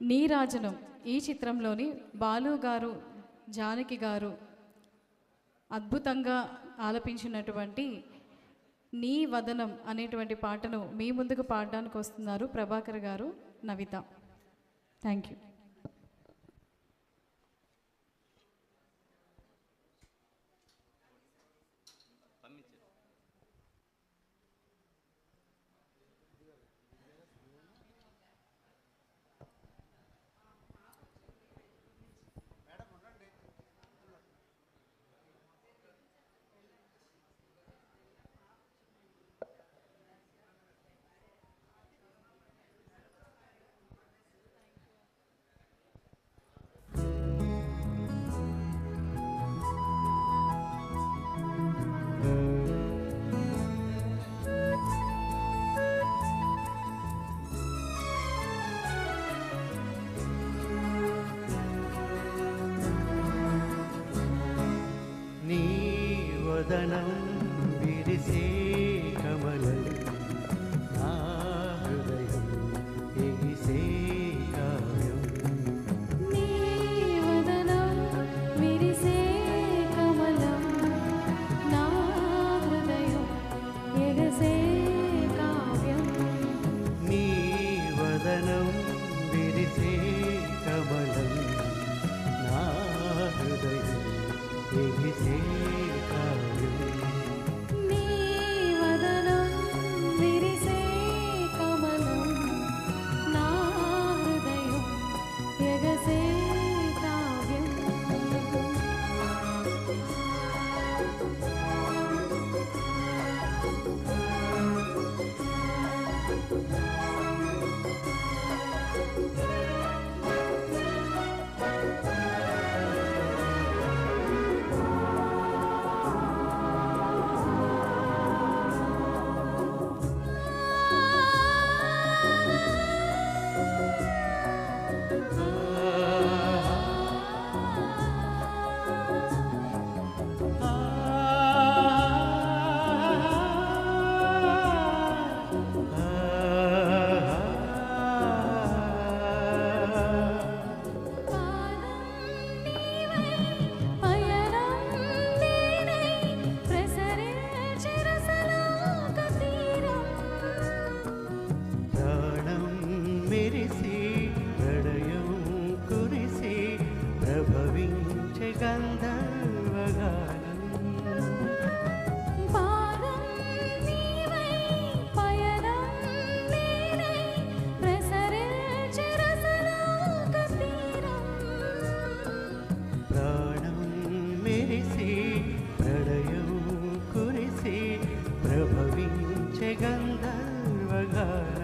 నీరాజనం ఈ చిత్రంలోని బాలు గారు జానకి గారు అద్భుతంగా ఆలపించినటువంటి నీ వదనం అనేటువంటి పాటను మీ ముందుకు పాడడానికి వస్తున్నారు ప్రభాకర్ గారు నవిత. థ్యాంక్ యూ వదనం విరిసే కమలం. నా హృదయం ఎగిసే కావ్యం నీ వదనం విరిసే కమలం. నా హృదయం ఎగసే కావ్యం నీ వదనం విరిసే కమలం. నా హృదయం ఎగిసే 제간 닮아가네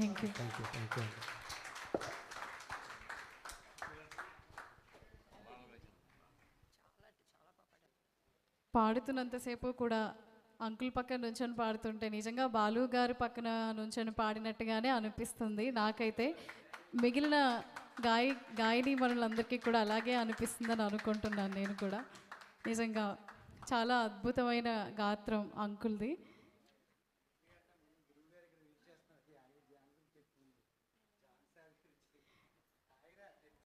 thank you thank you thank you అండి పాడుతున్నంతసేపు కూడా అంకుల్ పక్కన నుంచొని పాడుతుంటే నిజంగా బాలు గారి పక్కన నుంచొని పాడినట్టుగానే అనిపిస్తుంది. నాకైతే మిగిలిన గాయ గాయని మనులందరికీ కూడా అలాగే అనిపిస్తుందని అనుకుంటున్నాను నేను కూడా. నిజంగా చాలా అద్భుతమైన గాత్రం అంకుల్ది.